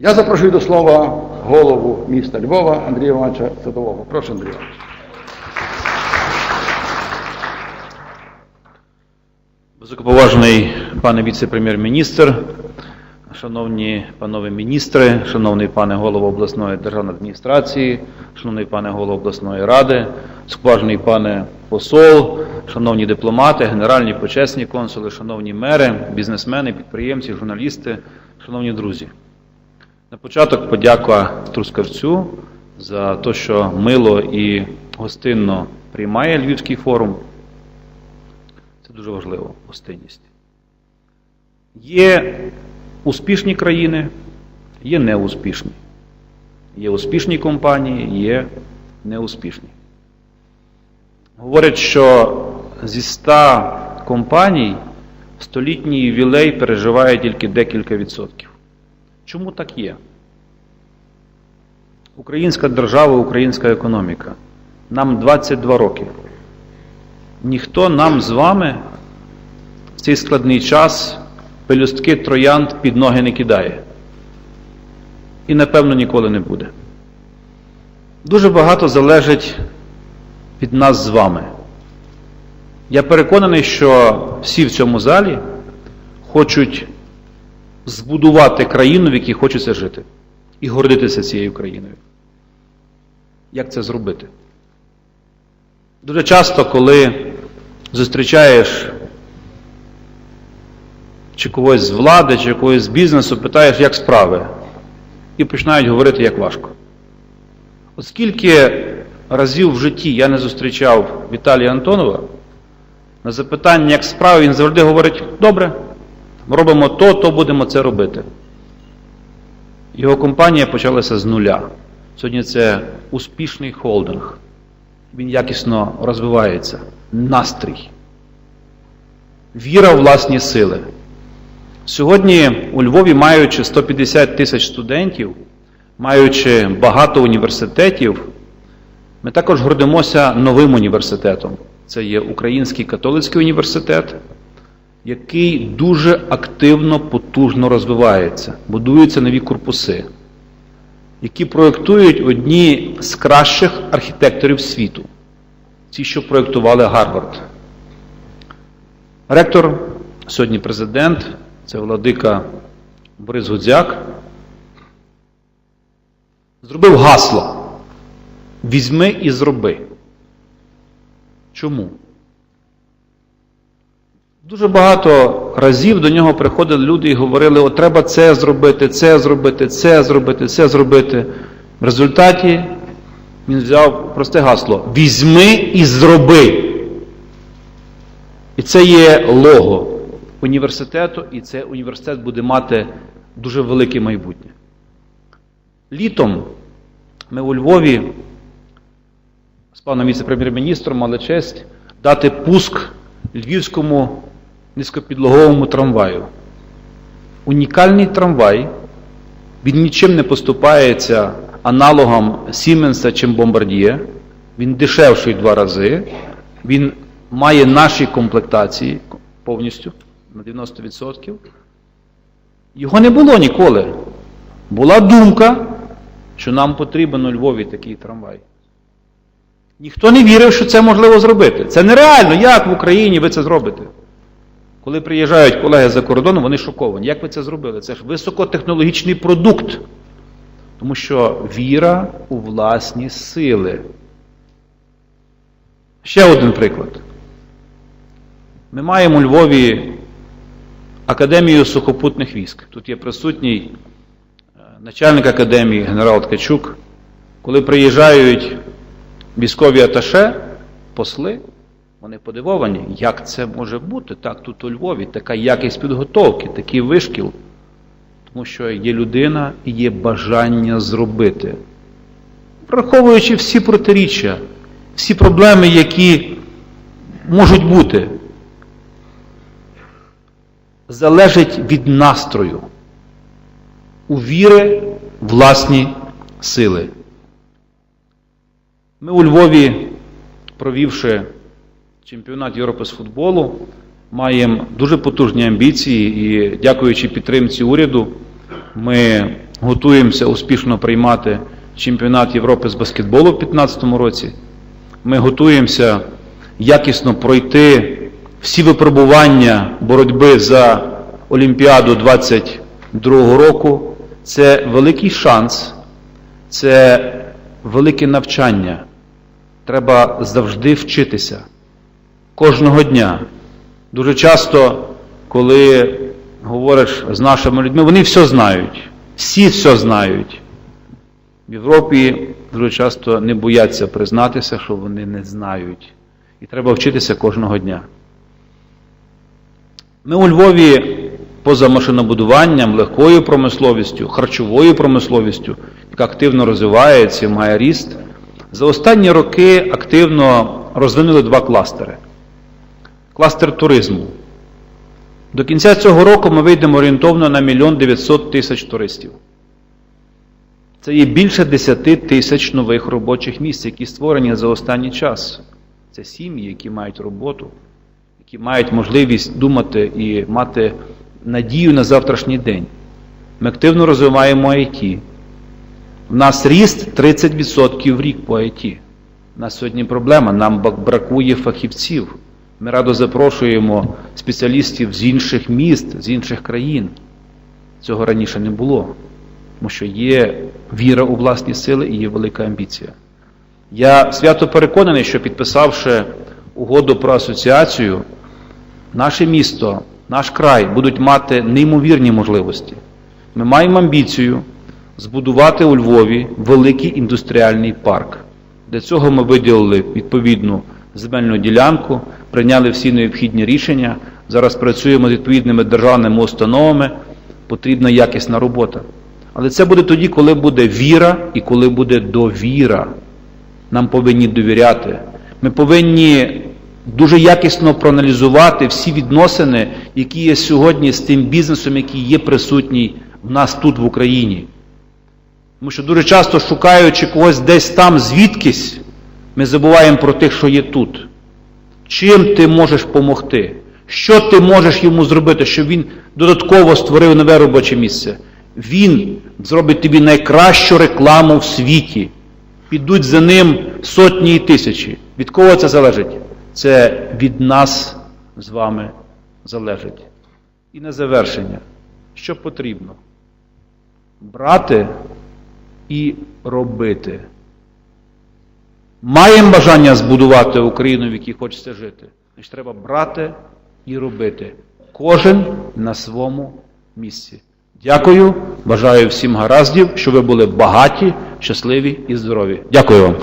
Я запрошую до слова голову міста Львова Андрія Івановича Садового. Прошу, Андрій Іванович. Високоповажний пане віце-прем'єр-міністр, шановні панове міністри, шановний пане голово обласної державної адміністрації, шановний пане голово обласної ради, високоповажний пане посол, шановні дипломати, генеральні почесні консули, шановні мери, бізнесмени, підприємці, журналісти, шановні друзі. На початок подяка Трускавцю за те, що мило і гостинно приймає Львівський форум. Це дуже важливо, гостинність. Є успішні країни, є неуспішні. Є успішні компанії, є неуспішні. Говорять, що зі 100 компаній столітній ювілей переживає тільки декілька відсотків. Чому так є? Українська держава, українська економіка. Нам 22 роки. Ніхто нам з вами в цей складний час пелюстки троянд під ноги не кидає. І, напевно, ніколи не буде. Дуже багато залежить від нас з вами. Я переконаний, що всі в цьому залі хочуть збудувати країну, в якій хочеться жити, і гордитися цією країною. Як це зробити? Дуже часто, коли зустрічаєш чи когось з влади, чи когось з бізнесу, питаєш, як справи, і починають говорити, як важко. Оскільки разів в житті я не зустрічав Віталія Антонова, на запитання, як справи, він завжди говорить, добре, ми робимо то, то будемо це робити. Його компанія почалася з нуля. Сьогодні це успішний холдинг. Він якісно розвивається. Настрій. Віра в власні сили. Сьогодні у Львові, маючи 150 тисяч студентів, маючи багато університетів, ми також гордимося новим університетом. Це є Український католицький університет, який дуже активно, потужно розвивається. Будуються нові корпуси, які проєктують одні з кращих архітекторів світу. Ті, що проєктували Гарвард. Ректор, сьогодні президент, це владика Борис Гудзяк, зробив гасло. Візьми і зроби. Чому? Дуже багато разів до нього приходили люди і говорили, о, треба це зробити, це зробити, це зробити, це зробити. В результаті він взяв просте гасло: візьми і зроби. І це є лого університету, і це університет буде мати дуже велике майбутнє. Літом ми у Львові з паном віце-прем'єр-міністром мали честь дати пуск львівському низькопідлоговому трамваю. Унікальний трамвай, він нічим не поступається аналогам Сіменса чи Бомбардіє. Він дешевший два рази, він має наші комплектації повністю на 90%. Його не було ніколи. Була думка, що нам потрібен у Львові такий трамвай. Ніхто не вірив, що це можливо зробити. Це нереально. Як в Україні ви це зробите? Коли приїжджають колеги за кордону, вони шоковані. Як ви це зробили? Це ж високотехнологічний продукт. Тому що віра у власні сили. Ще один приклад. Ми маємо у Львові Академію сухопутних військ. Тут є присутній е, начальник академії генерал Ткачук. Коли приїжджають військові аташе, посли, вони подивовані, як це може бути так тут у Львові, така якість підготовки, такий вишкіл. Тому що є людина і є бажання зробити. Враховуючи всі протиріччя, всі проблеми, які можуть бути, залежить від настрою, у віри власні сили. Ми у Львові, провівши чемпіонат Європи з футболу, маємо дуже потужні амбіції і, дякуючи підтримці уряду, ми готуємося успішно приймати чемпіонат Європи з баскетболу в 2015 році. Ми готуємося якісно пройти всі випробування боротьби за Олімпіаду 22 року. Це великий шанс, це велике навчання. Треба завжди вчитися кожного дня. Дуже часто, коли говориш з нашими людьми, вони все знають. Всі все знають. В Європі дуже часто не бояться признатися, що вони не знають. І треба вчитися кожного дня. Ми у Львові поза машинобудуванням, легкою промисловістю, харчовою промисловістю, яка активно розвивається має ріст, за останні роки активно розвинули два кластери. Кластер туризму. До кінця цього року ми вийдемо орієнтовно на мільйон 900 тисяч туристів. Це є більше 10 тисяч нових робочих місць, які створені за останній час. Це сім'ї, які мають роботу, які мають можливість думати і мати надію на завтрашній день. Ми активно розвиваємо IT. У нас ріст 30% в рік по IT. У нас сьогодні проблема, нам бракує фахівців. Ми радо запрошуємо спеціалістів з інших міст, з інших країн. Цього раніше не було, тому що є віра у власні сили і є велика амбіція. Я свято переконаний, що підписавши угоду про асоціацію, наше місто, наш край будуть мати неймовірні можливості. Ми маємо амбіцію збудувати у Львові великий індустріальний парк. Для цього ми виділили відповідну земельну ділянку, прийняли всі необхідні рішення. Зараз працюємо з відповідними державними установами. Потрібна якісна робота. Але це буде тоді, коли буде віра і коли буде довіра. Нам повинні довіряти. Ми повинні дуже якісно проаналізувати всі відносини, які є сьогодні з тим бізнесом, який є присутній в нас тут в Україні. Тому що дуже часто, шукаючи когось десь там звідкись, ми забуваємо про тих, що є тут. Чим ти можеш допомогти? Що ти можеш йому зробити, щоб він додатково створив нове робоче місце? Він зробить тобі найкращу рекламу в світі. Підуть за ним сотні і тисячі. Від кого це залежить? Це від нас з вами залежить. І на завершення, що потрібно? Брати і робити. Маємо бажання збудувати Україну, в якій хочеться жити. Значить, треба брати і робити. Кожен на своєму місці. Дякую, бажаю всім гараздів, щоб ви були багаті, щасливі і здорові. Дякую вам.